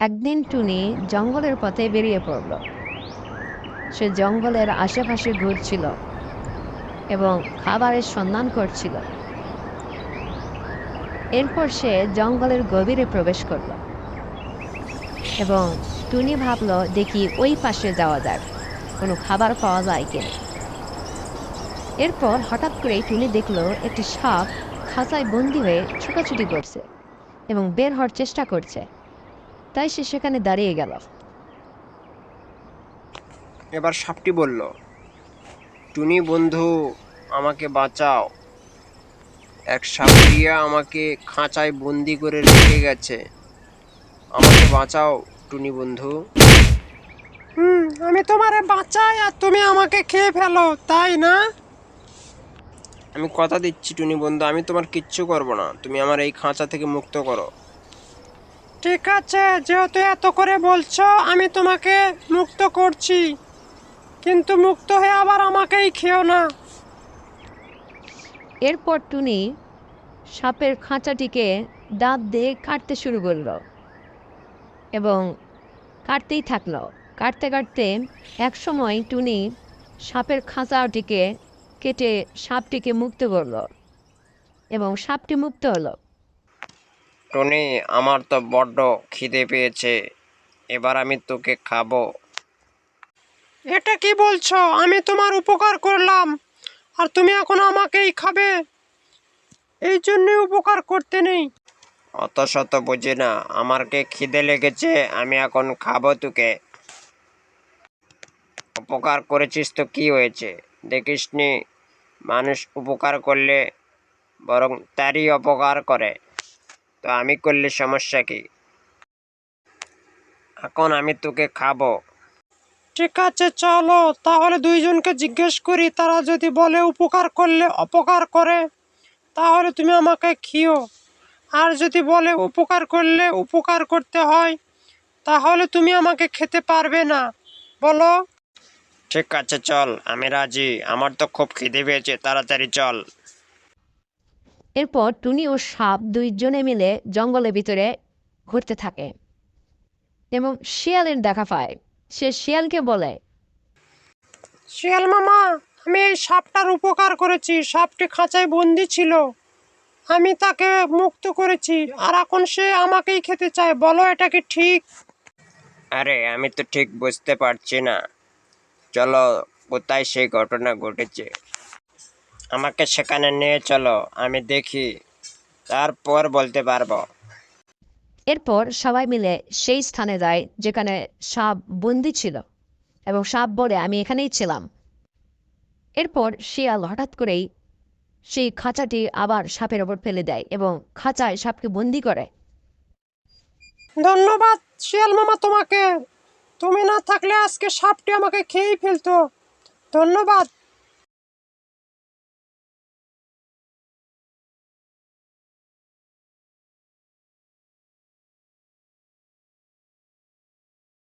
একদিন টুনি জঙ্গলের পথে বেরিয়ে পড়ল। সে জঙ্গলের আশেপাশে ঘুরছিল এবং খাবারের সন্ধান করছিল। এরপর সে জঙ্গলের গভীরে প্রবেশ করল এবং টুনি ভাবল, দেখি ওই পাশে যাওয়া যাক, কোনো খাবার পাওয়া যায় কিনা? এরপর হঠাৎ করে টুনি দেখল, একটি সাপ খাঁচায় বন্দি হয়ে ছুটাছুটি করছে এবং বের হওয়ার চেষ্টা করছে। তাই সে সেখানে দাঁড়িয়ে গেল। এবার সাপটি বলল টুনি বন্ধু আমাকে বাঁচাও। এক সাপড়িয়া আমাকে খাঁচায় বন্দি করে রেখে গেছে। আমাকে বাঁচাও টুনি বন্ধু। হুম আমি তোমারে বাঁচাই আর তুমি আমাকে খেয়ে ফেলো তাই না? আমি কথা দিচ্ছি টুনি বন্ধু আমি তোমার কিচ্ছু করব না। তুমি আমার এই খাঁচা থেকে মুক্ত করো। ঠিক আছে, যেহেতু এত করে বলছো, আমি তোমাকে মুক্ত করছি। কিন্তু মুক্ত হয়ে আবার আমাকেই খেও না। এরপর টুনি সাপের খাঁচাটিকে দাঁত দিয়ে কাটতে শুরু করল এবং কাটতেই থাকল। কাটতে কাটতে একসময় টুনি সাপের খাঁচাটিকে কেটে সাপটিকে মুক্ত করল এবং সাপটি মুক্ত হলো। টনি আমার তো বড্ড খিদে পেয়েছে। এবার আমি তোকে খাব। এটা কি বলছো? আমি তোমার উপকার করলাম আর তুমি এখন আমাকেই খাবে। এই জন্যই উপকার করতে নেই। অত শত বুঝি না আমারকে খিদে লেগেছে আমি এখন খাব তোকে। উপকার করেছিস তো কি হয়েছে? দেখিসনি মানুষ উপকার করলে বরং তারই অপকার করে। তো আমি করলে সমস্যা কি? এখন আমি তোকে খাব। ঠিক আছে চলো। তাহলে দুইজনকে জিজ্ঞেস করি তারা যদি বলে উপকার করলে অপকার করে তাহলে তুমি আমাকে খিও। আর যদি বলে উপকার করলে উপকার করতে হয় তাহলে তুমি আমাকে খেতে পারবে না। বলো? ঠিক আছে চল। আমি রাজি। আমার তো খুব খিদে পেয়েছে। তাড়াতাড়ি চল। এরপর টুনি ও সাপ দুইজনে মিলে জঙ্গলের ভিতরে ঘুরতে থাকে এবং শিয়ালের দেখা পায়। সে শিয়ালকে বলে শিয়াল মামা আমি এই সাপটার উপকার করেছি। সাপটি খাঁচায় বন্দি ছিল। আমি তাকে মুক্ত করেছি। আর এখন সে আমাকেই খেতে চায়। বলো এটা কি ঠিক? আরে আমি তো ঠিক বুঝতে পারছি না। চলো কোথায় সেই ঘটনা ঘটেছে? আমাকে সেখানে নিয়ে চলো আমি দেখি। তারপর বলতে পারব। এরপর সবাই মিলে সেই স্থানে যায় যেখানে সাপ বন্দি ছিল এবং সাপ বলে আমি এখানেই ছিলাম। এরপর শিয়াল হঠাৎ করেই সেই খাঁচাটি আবার সাপের ওপর ফেলে দেয় এবং খাঁচায় সাপকে বন্দি করে। ধন্যবাদ শিয়াল মামা তোমাকে। তুমি না থাকলে আজকে সাপটি আমাকে খেয়েই ফেলতো। ধন্যবাদ।